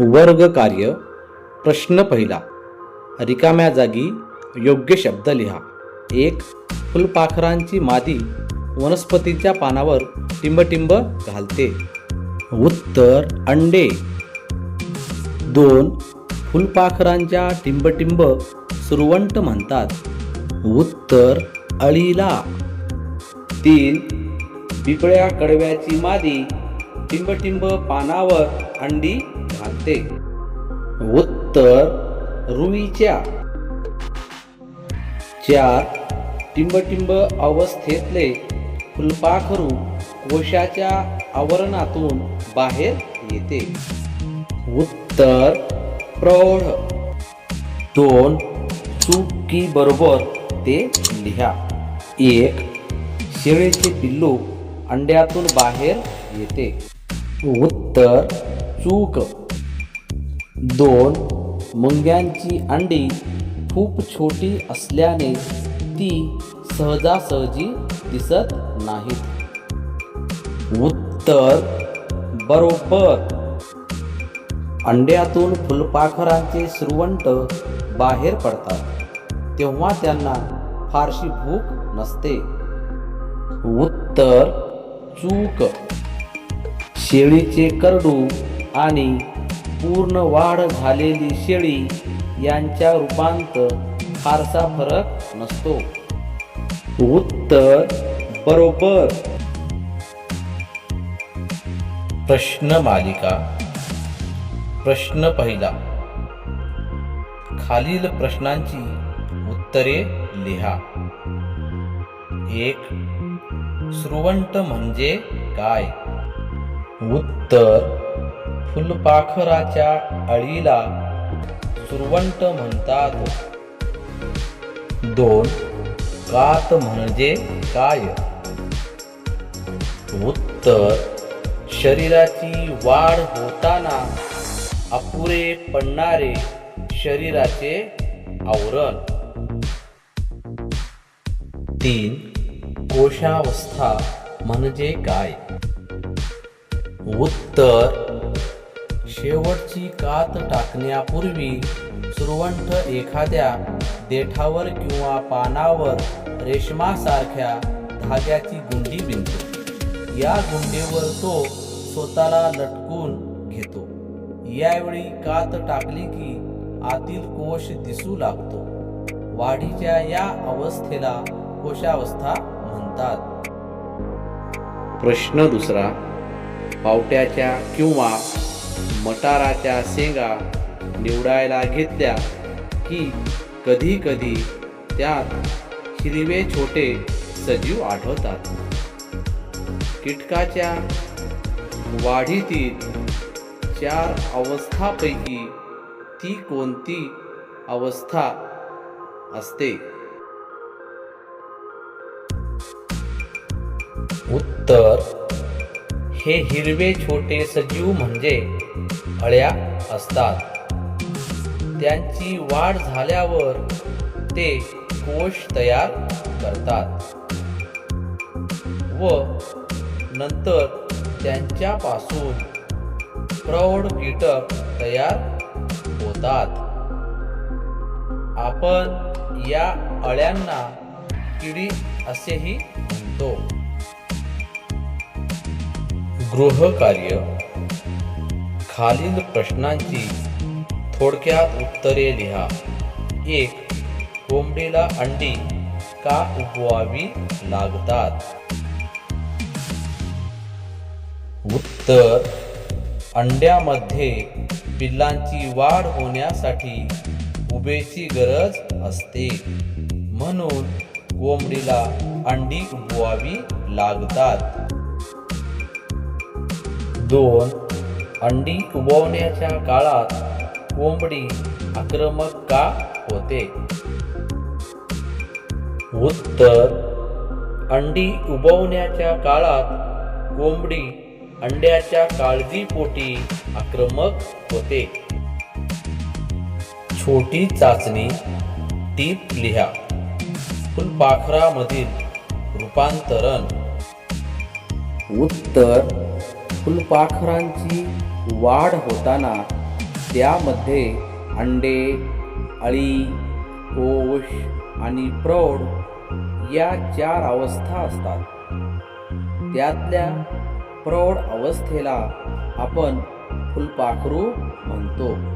वर्ग कार्य प्रश्न पहिला. रिकाम्या जागी योग्य शब्द लिहा. एक फुलपाखरांची मादी वनस्पतीच्या पानावर टिंबटिंब घालते. उत्तर अंडे. दोन फुलपाखरांच्या टिंबटिंब सुरवंट म्हणतात. उत्तर अळीला. तीन पिपळ्या कडव्याची मादी टिंबटिंब पानावर अंडी घालते. उत्तर रुईच्या. चार टिंबटिंब अवस्थेतले फुलपाखरू कोशाच्या आवरणातून बाहेर येते. उत्तर प्रौढ. दोन चुकी बरोबर ते लिहा. एक शेळीचे पिल्लू अंड्यातून बाहेर येते. उत्तर चूक. दोन मुंग्यांची अंडी खूप छोटी असल्याने ती सहजासहजी दिसत नाहीत. उत्तर बरोबर. अंड्यातून फुलपाखरांचे श्रुवंट बाहेर पडतात तेव्हा त्यांना फारशी भूक नसते. उत्तर चूक. शेळीचे करडू आणि पूर्ण वाढ झालेली शेळी यांच्या रूपांत फारसा फरक नसतो. उत्तर बरोबर. प्रश्न मालिका. प्रश्न पहिला. खालील प्रश्नांची उत्तरे लिहा. एक. श्रुवंट म्हणजे काय? उत्तर. फुलपाखराच्या अळीला सुरवंट म्हणतात. दोन. कात म्हणजे काय? उत्तर. शरीराची वाढ होताना अपुरे पडणारे शरीराचे आवरण. तीन कोशावस्था म्हणजे काय? उत्तर शेवटची कात टाकण्यापूर्वी सुरवंट एखाद्या देठावर किंवा पानावर रेशमासारख्या धाग्याची गुंडी बिंदतो या गुंडीवर तो स्वतःला लटकून घेतो. यावेळी कात टाकली की आतील कोश दिसू लागतो. वाढीच्या या अवस्थेला कोशावस्था म्हणतात. प्रश्न दुसरा पावट्याच्या किंवा मटाराच्या शेंगा निवडायला घेतल्या की कधी कधी त्यात हिरवे छोटे सजीव आढळतात. कीटकाच्या वाढीतील चार अवस्थापैकी ती कोणती अवस्था असते? उत्तर हे हिरवे छोटे सजीव म्हणजे अळ्या असतात. त्यांची वाढ झाल्यावर ते कोश तयार करतात व नंतर त्यांच्यापासून प्रौढ कीटक तयार होतात. आपण या अळ्यांना किडी असेही म्हणतो. गृहकार्य. खालील प्रश्नांची थोडक्यात उत्तरे लिहा. एक कोंबडीला अंडी का उपवावी लागतात? उत्तर अंड्यामध्ये पिल्लांची वाढ होण्यासाठी उभेची गरज असते. म्हणून कोंबडीला अंडी उपवावी लागतात. दोन. अंडी उबवण्याच्या काळात कोंबडी आक्रमक का होते? उत्तर अंडी उबवण्याच्या काळात कोंबडी अंड्याच्या काळजीपोटी आक्रमक होते. छोटी चाचणी टीप लिहा. फुलपाखरामधील रूपांतरण. उत्तर फुलपाखरांची वाढ होताना त्यामध्ये अंडे अळी कोश आणि प्रौढ या चार अवस्था असतात. त्यातल्या प्रौढ अवस्थेला आपण फुलपाखरू म्हणतो.